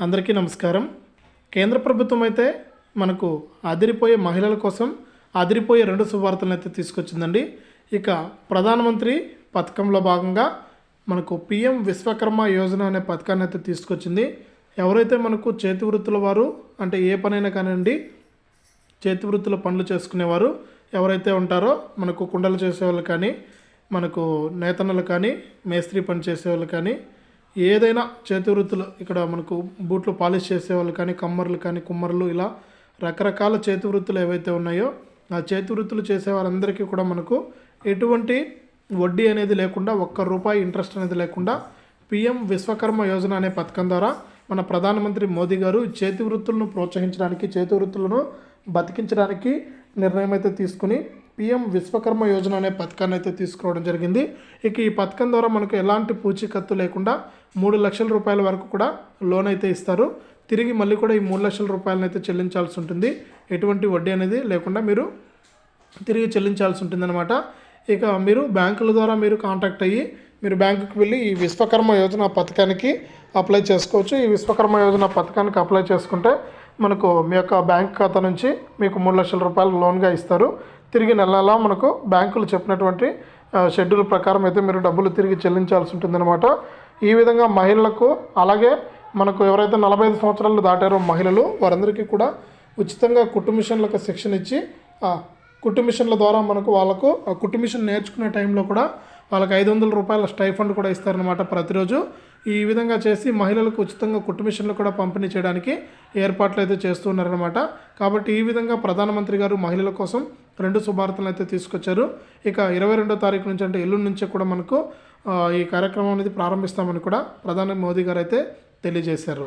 అందరికీ నమస్కారం. కేంద్ర ప్రభుత్వం అయితే మనకు అదిరిపోయే మహిళల కోసం అదిరిపోయే రెండు శుభార్తలను అయితే తీసుకొచ్చిందండి. ఇక ప్రధానమంత్రి పథకంలో భాగంగా మనకు పిఎం విశ్వకర్మ యోజన అనే పథకాన్ని అయితే తీసుకొచ్చింది. ఎవరైతే మనకు చేతి వృత్తుల వారు అంటే ఏ పనైనా కానివ్వండి చేతి వృత్తుల పనులు చేసుకునేవారు ఎవరైతే ఉంటారో మనకు కుండలు చేసేవాళ్ళు కానీ మనకు నేతన్నలు కానీ మేస్త్రి పని చేసేవాళ్ళు కానీ ఏదైనా చేతి వృత్తులు ఇక్కడ మనకు బూట్లు పాలిష్ చేసేవాళ్ళు కానీ కమ్మర్లు కానీ కుమ్మర్లు ఇలా రకరకాల చేతి వృత్తులు ఏవైతే ఉన్నాయో ఆ చేతి వృత్తులు చేసే వారందరికీ కూడా మనకు ఎటువంటి వడ్డీ అనేది లేకుండా ఒక్క రూపాయి ఇంట్రెస్ట్ అనేది లేకుండా పిఎం విశ్వకర్మ యోజన అనే పథకం ద్వారా మన ప్రధానమంత్రి మోదీ గారు చేతి వృత్తులను ప్రోత్సహించడానికి చేతి వృత్తులను బతికించడానికి నిర్ణయం అయితే తీసుకుని పిఎం విశ్వకర్మ యోజన అనే పథకాన్ని అయితే తీసుకురావడం జరిగింది. ఇక ఈ పథకం ద్వారా మనకు ఎలాంటి పూచీకత్తు లేకుండా మూడు లక్షల రూపాయల వరకు కూడా లోన్ అయితే ఇస్తారు. తిరిగి మళ్ళీ కూడా ఈ మూడు లక్షల రూపాయలను అయితే చెల్లించాల్సి ఉంటుంది. ఎటువంటి వడ్డీ అనేది లేకుండా మీరు తిరిగి చెల్లించాల్సి ఉంటుందన్నమాట. ఇక మీరు బ్యాంకుల ద్వారా మీరు కాంటాక్ట్ అయ్యి మీరు బ్యాంకుకి వెళ్ళి ఈ విశ్వకర్మ యోజన పథకానికి అప్లై చేసుకోవచ్చు. ఈ విశ్వకర్మ యోజన పథకానికి అప్లై చేసుకుంటే మనకు మీ యొక్క బ్యాంక్ ఖాతా నుంచి మీకు మూడు లక్షల రూపాయలు లోన్గా ఇస్తారు. తిరిగి నెలలా మనకు బ్యాంకులు చెప్పినటువంటి షెడ్యూల్ ప్రకారం అయితే మీరు డబ్బులు తిరిగి చెల్లించాల్సి ఉంటుందన్నమాట. ఈ విధంగా మహిళలకు అలాగే మనకు ఎవరైతే నలభై ఐదు సంవత్సరాలు దాటారో మహిళలు వారందరికీ కూడా ఉచితంగా కుటుంబిషన్లకు శిక్షణ ఇచ్చి కుటుంబిషన్ల ద్వారా మనకు వాళ్ళకు ఆ నేర్చుకునే టైంలో కూడా వాళ్ళకి ఐదు వందల రూపాయల స్టైఫండ్ కూడా ఇస్తారనమాట ప్రతిరోజు. ఈ విధంగా చేసి మహిళలకు ఉచితంగా కుట్టు మిషన్లు కూడా పంపిణీ చేయడానికి ఏర్పాట్లు అయితే చేస్తున్నారనమాట కాబట్టి ఈ విధంగా ప్రధానమంత్రి గారు మహిళల కోసం రెండు శుభార్తలు అయితే తీసుకొచ్చారు. ఇక ఇరవై రెండో తారీఖు నుంచి అంటే ఎల్లుండి నుంచి కూడా మనకు ఈ కార్యక్రమం అనేది ప్రారంభిస్తామని కూడా ప్రధాని మోదీ గారు అయితే తెలియజేశారు.